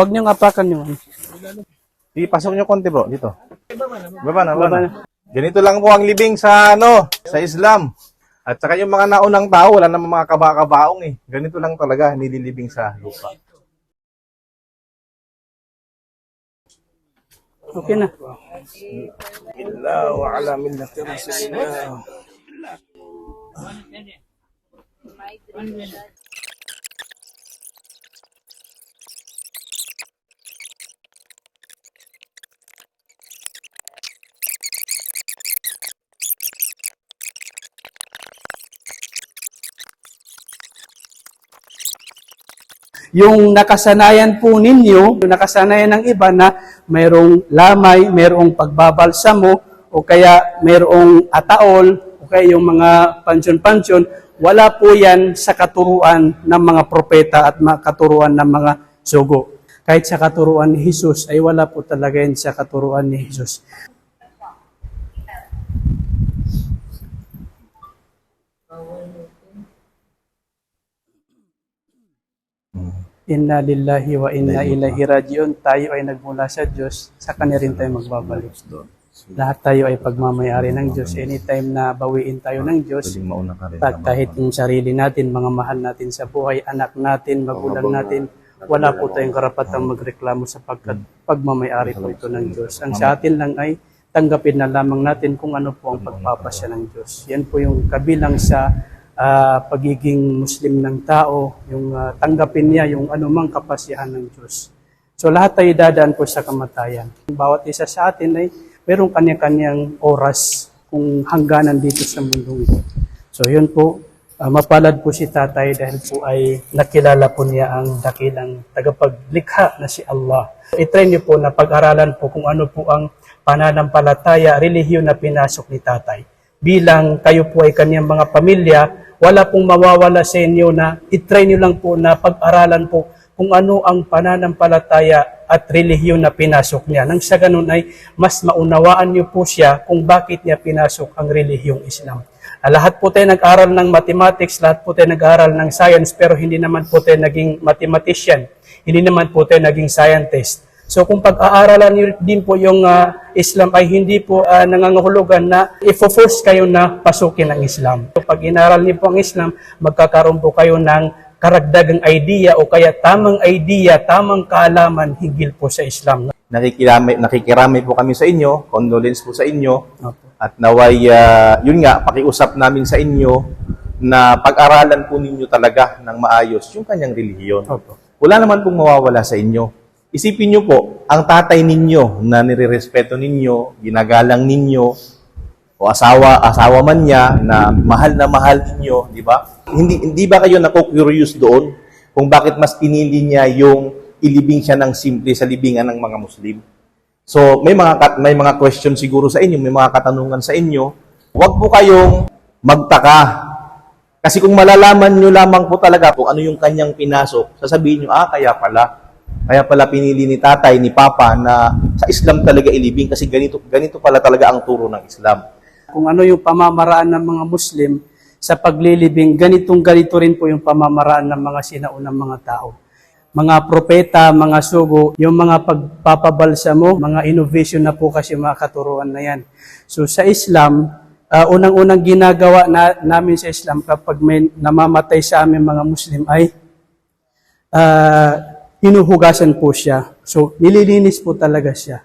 Huwag niyong apakan ano. Ipasok nyo konti bro, dito. Baba na, baba na. na. Ganito lang po ang libing sa ano, sa Islam. At saka yung mga naunang tao, wala namang mga kaba-kabaong eh. Ganito lang talaga, nililibing sa lupa. Okay na. Illa wa ala millati rasulillah. Yung nakasanayan po ninyo, yung nakasanayan ng iba na mayroong lamay, mayroong pagbabalsamo, o kaya mayroong ataol, o kaya yung mga pansyon-pansyon, wala po yan sa katuruan ng mga propeta at mga katuruan ng mga sugo. Kahit sa katuruan ni Jesus, ay wala po talaga yan sa katuruan ni Jesus. Inna lillahi wa inna ilaihi rajiun. Tayo ay nagmula sa Diyos, sa Kanya rin tayo magbabalik. Lahat tayo ay pagmamayari ng Diyos. Anytime na bawiin tayo ng Diyos, pag kahit yung sarili natin, mga mahal natin sa buhay, anak natin, magulang natin, wala po tayong karapatang magreklamo sapagkat pagmamayari po ito ng Diyos. Ang sa atin lang ay tanggapin na lamang natin kung ano po ang pagpapasya ng Diyos. Yan po yung kabilang sa ah, pagiging Muslim ng tao, yung ah, tanggapin niya yung anumang kapasyahan ng Diyos. So lahat tayo dadaan po sa kamatayan. Bawat isa sa atin ay merong kanya-kanyang oras kung hangganan dito sa mundong ito. So yun po, ah, mapalad po si tatay dahil po ay nakilala po niya ang dakilang tagapaglikha na si Allah. I-train niyo po na pag-aralan po kung ano po ang pananampalataya, relihiyon na pinasok ni tatay. Bilang kayo po ay kanyang mga pamilya, wala pong mawawala sa inyo na i-train niyo lang po na pag-aralan po kung ano ang pananampalataya at relihiyon na pinasok niya. Nang sa ganun ay mas maunawaan niyo po siya kung bakit niya pinasok ang relihiyong Islam. Ah, lahat po tayo nag-aral ng mathematics, lahat po tayo nag-aral ng science, pero hindi naman po tayo naging mathematician. Hindi naman po tayo naging scientist. So kung pag-aaralan niyo din po yung ah, Islam ay hindi po ah, nangangahulugan na ifo-force kayo na pasukin ang Islam. So, pag inaral niyo po ang Islam, magkakaroon po kayo ng karagdagang idea o kaya tamang idea, tamang kaalaman higil po sa Islam. Nakikirami, nakikirami po kami sa inyo, condolence po sa inyo. At naway, ah, yun nga, pakiusap namin sa inyo na pag-aralan po ninyo talaga ng maayos yung kanyang relihiyon. Opo. Wala naman pong mawawala sa inyo. Isipin nyo po, ang tatay ninyo na nirerespeto ninyo, ginagalang ninyo, o asawa, asawa man niya na mahal na mahal ninyo, di ba? Hindi, hindi ba kayo nako-curious doon kung bakit mas pinili niya yung ilibing siya ng simple sa libingan ng mga Muslim? So, may mga may mga question siguro sa inyo, may mga katanungan sa inyo. Huwag po kayong magtaka. Kasi kung malalaman nyo lamang po talaga kung ano yung kanyang pinasok, sasabihin nyo, ah, kaya pala. Kaya pala pinili ni tatay, ni papa na sa Islam talaga ilibing kasi ganito, ganito pala talaga ang turo ng Islam. Kung ano yung pamamaraan ng mga Muslim sa paglilibing, ganitong ganito rin po yung pamamaraan ng mga sinaunang mga tao. Mga propeta, mga sugo, yung mga pagpapabalsamo, mga innovation na po kasi mga katuruan na yan. So sa Islam, ah, unang-unang ginagawa na, namin sa Islam kapag may namamatay sa amin mga Muslim ay ah, hinuhugasan po siya. So, nililinis po talaga siya.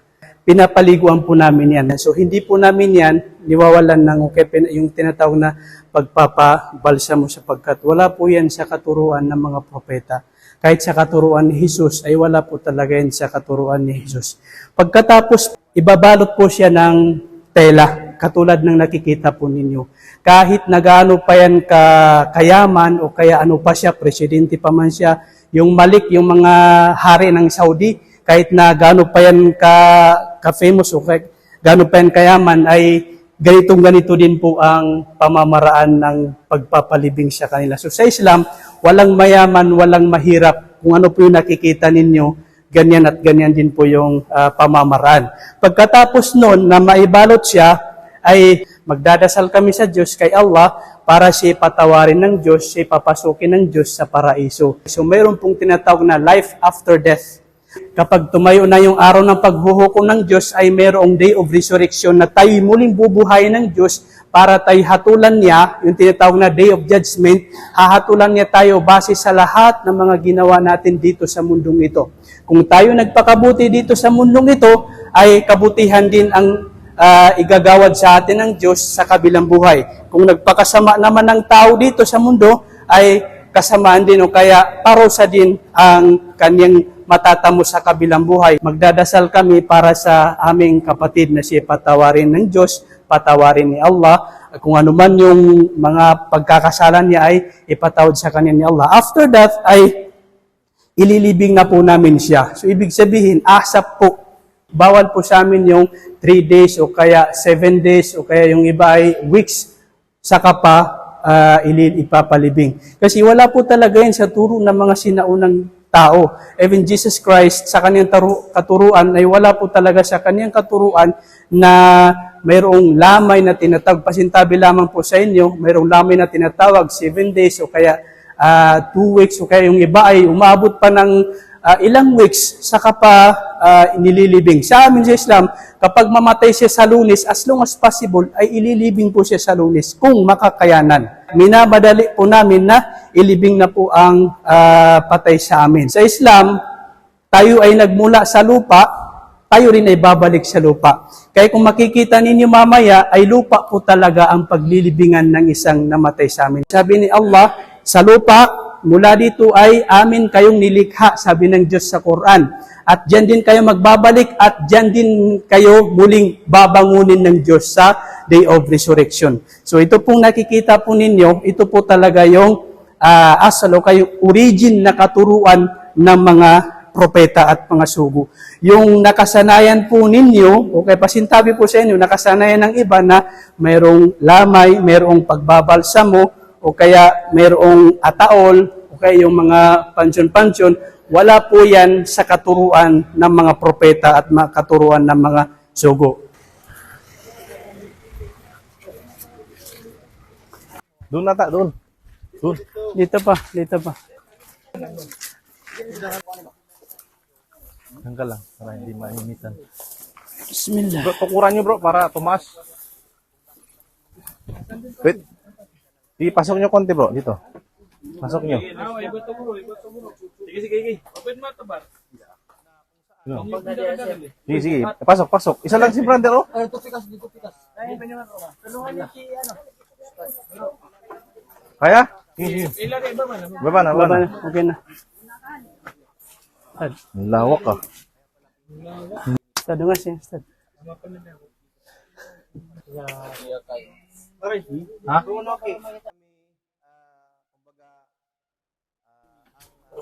Pinapaliguan po namin yan. So, hindi po namin yan niwawalan ng okay, pin- yung tinatawag na pagpapabalsa mo sapagkat wala po yan sa katuruan ng mga propeta. Kahit sa katuruan ni Jesus ay wala po talaga yan sa katuruan ni Jesus. Pagkatapos, ibabalot po siya ng tela, katulad ng nakikita po ninyo. Kahit na gaano pa yan ka, kayaman o kaya ano pa siya, presidente pa man siya, yung malik, yung mga hari ng Saudi, kahit na gaano pa yan ka, ka-famous o kaya, gaano pa yan kayaman, ay ganitong ganito din po ang pamamaraan ng pagpapalibing sa kanila. So sa Islam, walang mayaman, walang mahirap. Kung ano po yung nakikita ninyo, ganyan at ganyan din po yung ah, pamamaraan. Pagkatapos noon na maibalot siya, ay magdadasal kami sa Diyos kay Allah para siya patawarin ng Diyos, siya papasukin ng Diyos sa paraiso. So mayroon pong tinatawag na life after death. Kapag tumayo na yung araw ng paghuhukom ng Diyos ay mayroong day of resurrection na tayo muling bubuhay ng Diyos para tayo hatulan niya, yung tinatawag na day of judgment, hahatulan niya tayo base sa lahat ng mga ginawa natin dito sa mundong ito. Kung tayo nagpakabuti dito sa mundong ito, ay kabutihan din ang ah, igagawad sa atin ng Diyos sa kabilang buhay. Kung nagpakasama naman ng tao dito sa mundo, ay kasamaan din o kaya parusa din ang kanyang matatamo sa kabilang buhay. Magdadasal kami para sa aming kapatid na siya patawarin ng Diyos, patawarin ni Allah. Kung ano man yung mga pagkakasalan niya ay ipatawad sa kanya ni Allah. After that ay ililibing na po namin siya. So ibig sabihin, asap po. Bawal po sa amin yung 3 days o kaya 7 days o kaya yung iba ay weeks saka pa ah, ilil ipapalibing. Kasi wala po talaga yan sa turo ng mga sinaunang tao. Even Jesus Christ sa kanyang taru- katuruan ay wala po talaga sa kanyang katuruan na mayroong lamay na tinatawag. Pasintabi lamang po sa inyo, mayroong lamay na tinatawag 7 days o kaya 2 weeks o kaya yung iba ay umabot pa ng ah, ilang weeks saka pa ah, inililibing. Sa amin sa Islam, kapag mamatay siya sa lunes, as long as possible, ay ililibing po siya sa lunes kung makakayanan. Minabadali po namin na ilibing na po ang ah, patay sa amin. Sa Islam, tayo ay nagmula sa lupa, tayo rin ay babalik sa lupa. Kaya kung makikita ninyo mamaya, ay lupa po talaga ang paglilibingan ng isang namatay sa amin. Sabi ni Allah, sa lupa, mula dito ay amin kayong nilikha, sabi ng Diyos sa Quran. At dyan din kayo magbabalik at dyan din kayo muling babangunin ng Diyos sa Day of Resurrection. So ito pong nakikita po ninyo, ito po talaga yung uh, asal o kayo origin na katuruan ng mga propeta at mga sugo. Yung nakasanayan po ninyo, o kaya pasintabi po sa inyo, nakasanayan ng iba na mayroong lamay, mayroong pagbabalsamo, o kaya mayroong ataol, o kaya yung mga pansyon-pansyon, wala po yan sa katuruan ng mga propeta at mga katuruan ng mga sugo. Doon nata, doon. Doon. Dito pa, dito pa. Ka lang, para hindi mainitan. Bismillah. Bro, tukuran nyo bro, para tumaas. Wait. Sige, pasok nyo konti bro, dito. Pasok nyo. Sige, sige, sige. Open mo ito ba? Ano? Sige, sige. Pasok, pasok. Isa lang si Brander, oh. Kaya? Sige, sige. Ilagay ba man? Baba na, baba Baba na. na, okay na. Lawak ah. Stad nga siya, stad. Ha?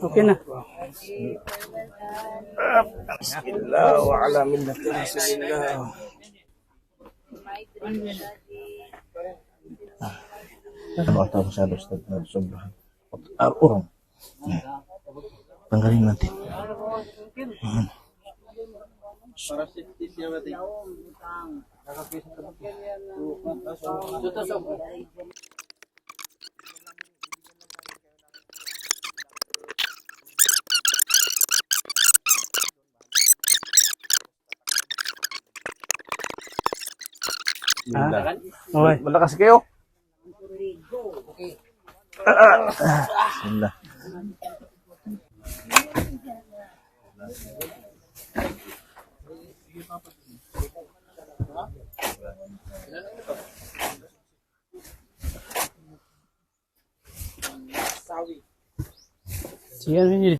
Okay na. Bismillah wa ala millati rasulillah. Ano ata masyado sa na sobrahan. Ah, urong. Tanggalin natin. Ayan. Ha? Okay. Malakas kayo. Bismillah. Ano yun?